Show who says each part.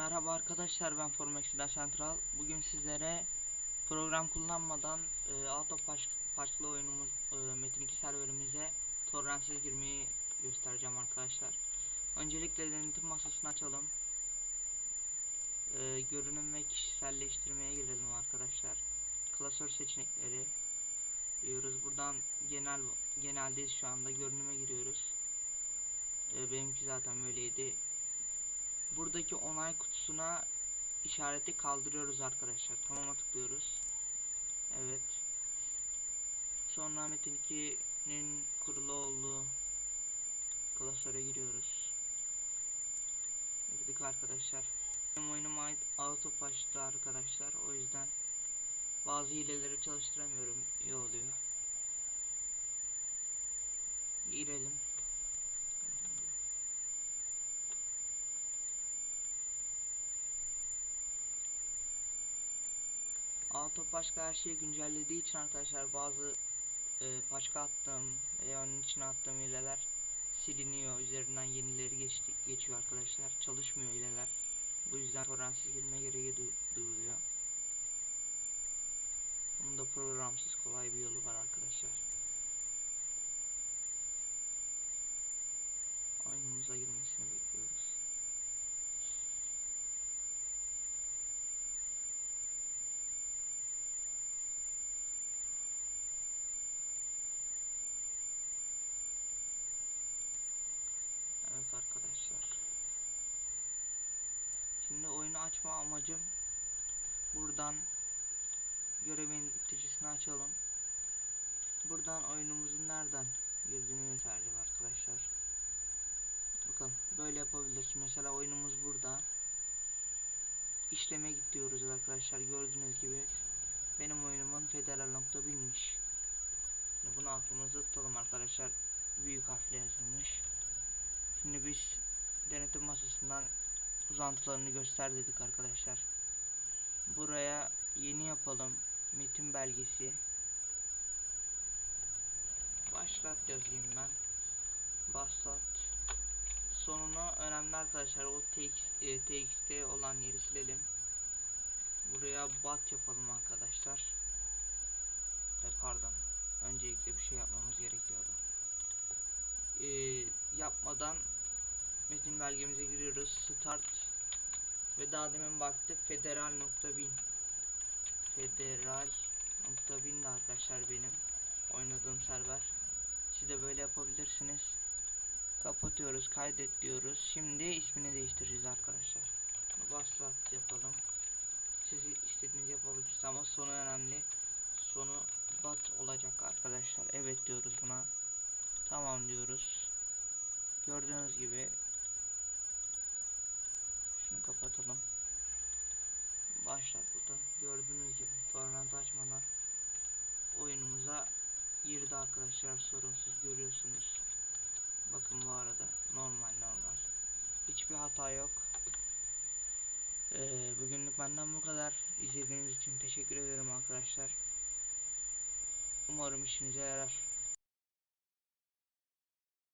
Speaker 1: Merhaba arkadaşlar ben Formexila Central. Bugün sizlere program kullanmadan e, auto patchlı oyunumuz e, Metin 2 serverimize torrentsiz girmeyi göstereceğim arkadaşlar. Öncelikle denetim masasını açalım. E, görünüm ve kişiselleştirmeye girelim arkadaşlar. Klasör seçenekleri diyoruz. Buradan genel geneldeyiz şu anda. Görünüme giriyoruz. E, benimki zaten böyleydi buradaki onay kutusuna işareti kaldırıyoruz arkadaşlar. Tamam'a tıklıyoruz. Evet. Sonra Metin 2'nin kurulu olduğu klasöre giriyoruz. Girdik arkadaşlar. Benim oyunuma ait auto patch'ta arkadaşlar. O yüzden bazı hileleri çalıştıramıyorum. İyi oluyor. Girelim. Auto başka her şeyi güncellediği için arkadaşlar bazı e, paçka attığım veya onun için attığım hileler siliniyor. Üzerinden yenileri geçti, geçiyor arkadaşlar. Çalışmıyor hileler. Bu yüzden torrentsiz girme gereği du duyuluyor. Bunun da programsız kolay bir yolu var arkadaşlar. Oyunumuza girmesini bekliyoruz. Evet arkadaşlar. Şimdi oyunu açma amacım buradan görev yöneticisini açalım. Buradan oyunumuzun nereden girdiğini göstereceğim arkadaşlar. Bakın böyle yapabilirsin. Mesela oyunumuz burada. İşleme git diyoruz arkadaşlar. Gördüğünüz gibi benim oyunumun federal nokta bilmiş. Şimdi bunu aklımızda tutalım arkadaşlar. Büyük harfle yazılmış. Şimdi biz denetim masasından uzantılarını göster dedik arkadaşlar. Buraya yeni yapalım metin belgesi. Başlat yazayım ben. Başlat. Sonunu önemli arkadaşlar. O txt, e, txt olan yeri silelim. Buraya bat yapalım arkadaşlar. E, pardon. Öncelikle bir şey yapmamız gerekiyordu. E, yapmadan metin belgemize giriyoruz. Start ve daha demin baktık federal nokta bin federal nokta bin de arkadaşlar benim oynadığım server. Siz de böyle yapabilirsiniz. Kapatıyoruz, kaydet diyoruz. Şimdi ismini değiştireceğiz arkadaşlar. Baslat yapalım. Siz istediğiniz yapabilirsiniz ama sonu önemli. Sonu bat olacak arkadaşlar. Evet diyoruz buna. Tamam diyoruz. Gördüğünüz gibi arkadaşlar sorunsuz görüyorsunuz. Bakın bu arada normal normal. Hiçbir hata yok. Ee, bugünlük benden bu kadar. İzlediğiniz için teşekkür ederim arkadaşlar. Umarım işinize yarar.